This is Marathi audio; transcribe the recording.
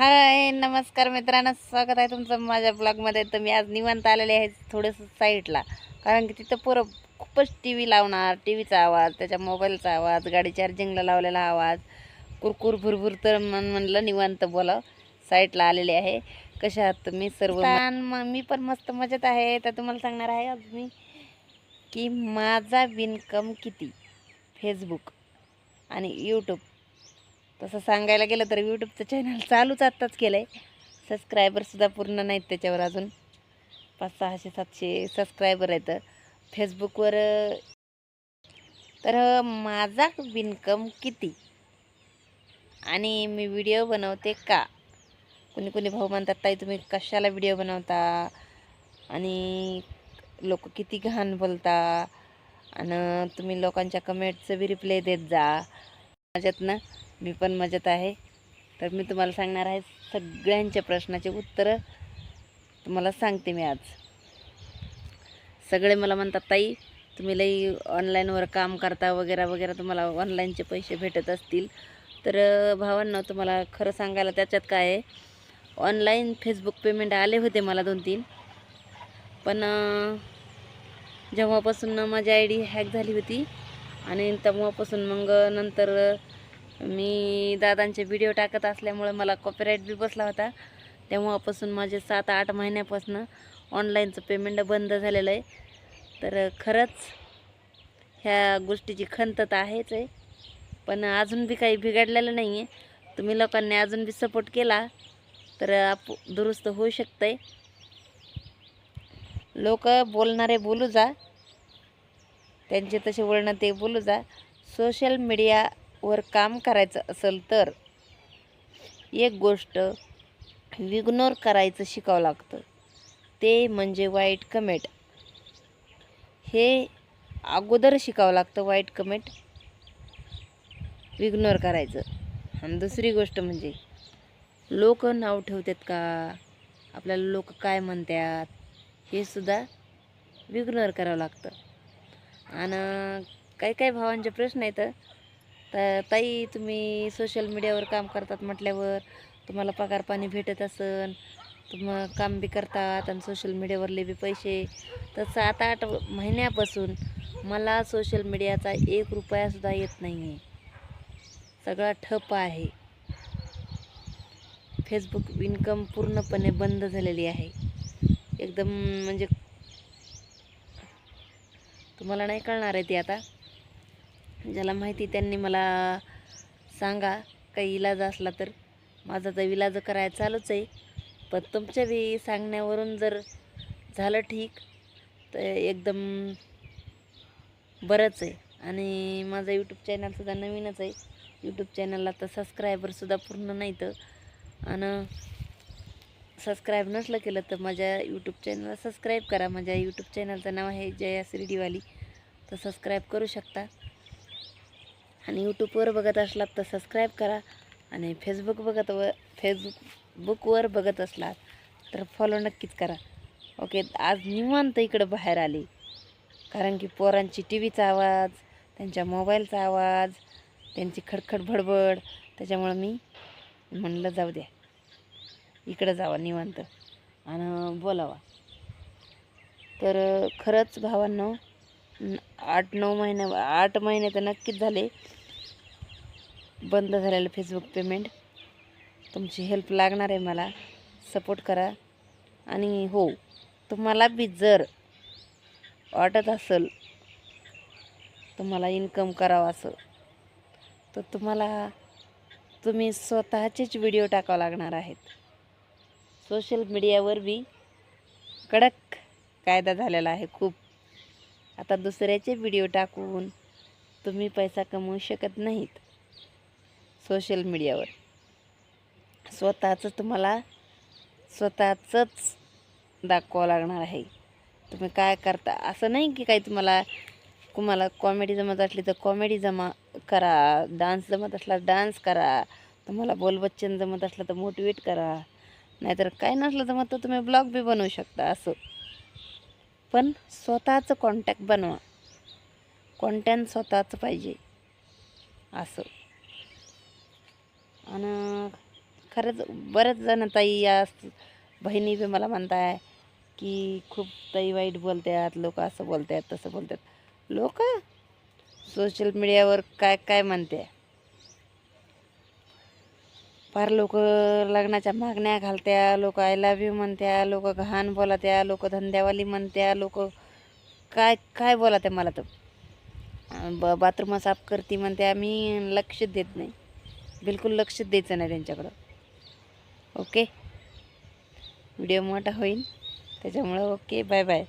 हाय नमस्कार मित्रांनो स्वागत आहे तुमचं माझ्या ब्लॉगमध्ये. तर मी आज निवांत आलेले आहे थोडंसं साईडला. कारण की तिथं पोरं खूपच टी व्ही लावणार टी व्हीचा आवाज त्याच्या मोबाईलचा आवाज गाडी चार्जिंगला लावलेला आवाज. कुरकुर भुरभुर तर मन म्हणलं निवांत बोला साईडला आलेले आहे. कशा आहात तुम्ही सर्व? छान, मी पण मस्त मजेत आहे. तर तुम्हाला सांगणार आहे आज मी की माझा विनकम किती? फेसबुक आणि यूट्यूब तसं सांगायला गेलं तर यूट्यूबचं चॅनल चालूच आत्ताच केलं आहे सबस्क्रायबरसुद्धा पूर्ण नाहीत त्याच्यावर अजून. पाच सहाशे सातशे सबस्क्रायबर आहेत. फेसबुकवर तर माझा इन्कम किती? आणि मी व्हिडिओ बनवते का? कोणी कोणी भाऊ म्हणतात ताई तुम्ही कशाला व्हिडिओ बनवता? आणि लोक किती घाण बोलता? आणि तुम्ही लोकांच्या कमेंटचं बी रिप्लाय देत जा. माझ्यातनं मी पण मजेत आहे. तर मी तुम्हाला सांगणार आहे सगळ्यांच्या प्रश्नाचे उत्तरं तुम्हाला सांगते मी आज. सगळे मला म्हणतात ताई तुम्ही लई ऑनलाईनवर काम करता वगैरे वगैरे तुम्हाला ऑनलाईनचे पैसे भेटत असतील. तर भावांना तुम्हाला खरं सांगायला त्याच्यात काय आहे? ऑनलाईन फेसबुक पेमेंट आले होते मला दोन तीन पण जेव्हापासून माझी आय डी हॅक झाली होती आणि तेव्हापासून मग नंतर मी दादांचे व्हिडिओ टाकत असल्यामुळे मला कॉपीराईट बी बसला होता. तेव्हापासून माझे सात आठ महिन्यापासून ऑनलाईनचं पेमेंट बंद झालेलं आहे. तर खरंच ह्या गोष्टीची खंत तर आहेच आहे. पण अजून बी काही बिघडलेलं नाही आहे तुम्ही लोकांनी अजून बी सपोर्ट केला तर आप दुरुस्त होऊ शकतं लोक बोलणारे बोलू जा. त्यांचे तसे वळणं ते बोलू जा. सोशल मीडिया वर काम करायचं असेल तर एक गोष्ट इग्नोर करायचं शिकावं लागतं. ते म्हणजे वाईट कमेंट हे अगोदर शिकावं लागतं वाईट कमेंट इग्नोर करायचं. आणि दुसरी गोष्ट म्हणजे लोक नाव ठेवतात का? आपल्याला लोक काय म्हणतात? हे सुद्धा इग्नोर करावं लागतं. आणि काही काही भावांचे प्रश्न आहेत. तर ताई तुम्ही सोशल मीडियावर काम करतात म्हटल्यावर तुम्हाला पगार पाणी भेटत असन तुम काम बी करतात आणि सोशल मीडियावरले बी पैसे. तर सात आठ महिन्यापासून मला सोशल मीडियाचा एक रुपयासुद्धा येत नाही आहे सगळा ठप आहे. फेसबुक इन्कम पूर्णपणे बंद झालेली आहे. एकदम म्हणजे तुम्हाला नाही कळणार आहे ती आता. ज्याला माहिती त्यांनी मला सांगा. काही इलाज असला तर. माझा तर इलाज करायला चालूच आहे. पण तुमच्या बी सांगण्यावरून जर झालं ठीक तर एकदम बरंच आहे. आणि माझं यूट्यूब चॅनलसुद्धा नवीनच आहे. यूट्यूब चॅनलला तर सबस्क्रायबरसुद्धा पूर्ण नाही तर आणि सबस्क्राईब नसलं केलं तर माझ्या यूट्यूब चॅनलला सबस्क्राईब करा. माझ्या यूट्यूब चॅनलचं नाव आहे जया श्रीडीवाली तर सबस्क्राईब करू शकता. आणि यूट्यूबवर बघत असलात तर सबस्क्राईब करा आणि फेसबुक बघत व फेसबुकवर बघत असलात तर फॉलो नक्कीच करा. ओके आज निवांत इकडं बाहेर आली. कारण की पोरांची टी व्हीचा आवाज त्यांच्या मोबाईलचा आवाज त्यांची खडखड भडबड त्याच्यामुळं मी म्हणलं जाऊ द्या. इकडं जावा निवांत. आणि बोलावा. तर खरंच भावांनो आठ नऊ महिने आठ महिने तर नक्कीच झाले. बंद झालेलं फेसबुक पेमेंट तुमची हेल्प लागणार आहे मला. सपोर्ट करा. आणि हो तुम्हाला बी जर वाटत असेल तुम्हाला इन्कम करावं असं तर तुम्हाला तुम्ही स्वतःचेच व्हिडिओ टाकावं लागणार आहेत. सोशल मीडियावर बी कडक कायदा झालेला आहे. खूप आता दुसऱ्याचे व्हिडिओ टाकून तुम्ही पैसा कमवू शकत नाहीत सोशल मीडियावर स्वतःचं तुम्हाला स्वतःचंच दाखवावं लागणार आहे. तुम्ही काय करता? असं नाही की काही तुम्हाला तुम्हाला कॉमेडी जमत असली तर कॉमेडी जमा करा डान्स जमत असला डान्स करा. तुम्हाला बोलबच्चन जमत असलं तर मोटिवेट करा. नाहीतर काय नसलं जमत तर तुम्ही ब्लॉग बी बनवू शकता असं. पण स्वतःचं कॉन्टॅक्ट बनवा. कॉन्टॅक्ट स्वतःचं पाहिजे. असं. आणि खरंच बरेच जण ताई या बहिणी बी मला म्हणताय की खूप ताई वाईट बोलतात लोक असं बोलतात तसं बोलतात लोक सोशल मीडियावर काय काय म्हणते फार लोक लग्नाच्या मागण्या घालत्या लोक आय लव्ह यू म्हणत्या लोक घाण बोलत्या लोक धंद्यावाली म्हणत्या लोक काय काय बोलत्या मला तर? ब बाथरूम साफ करते म्हणत्या मी लक्ष देत नाही. बिलकुल लक्ष द्यायचं नाही त्यांच्याकडं. ओके? व्हिडिओ मोठा होईल त्याच्यामुळं ओके बाय बाय.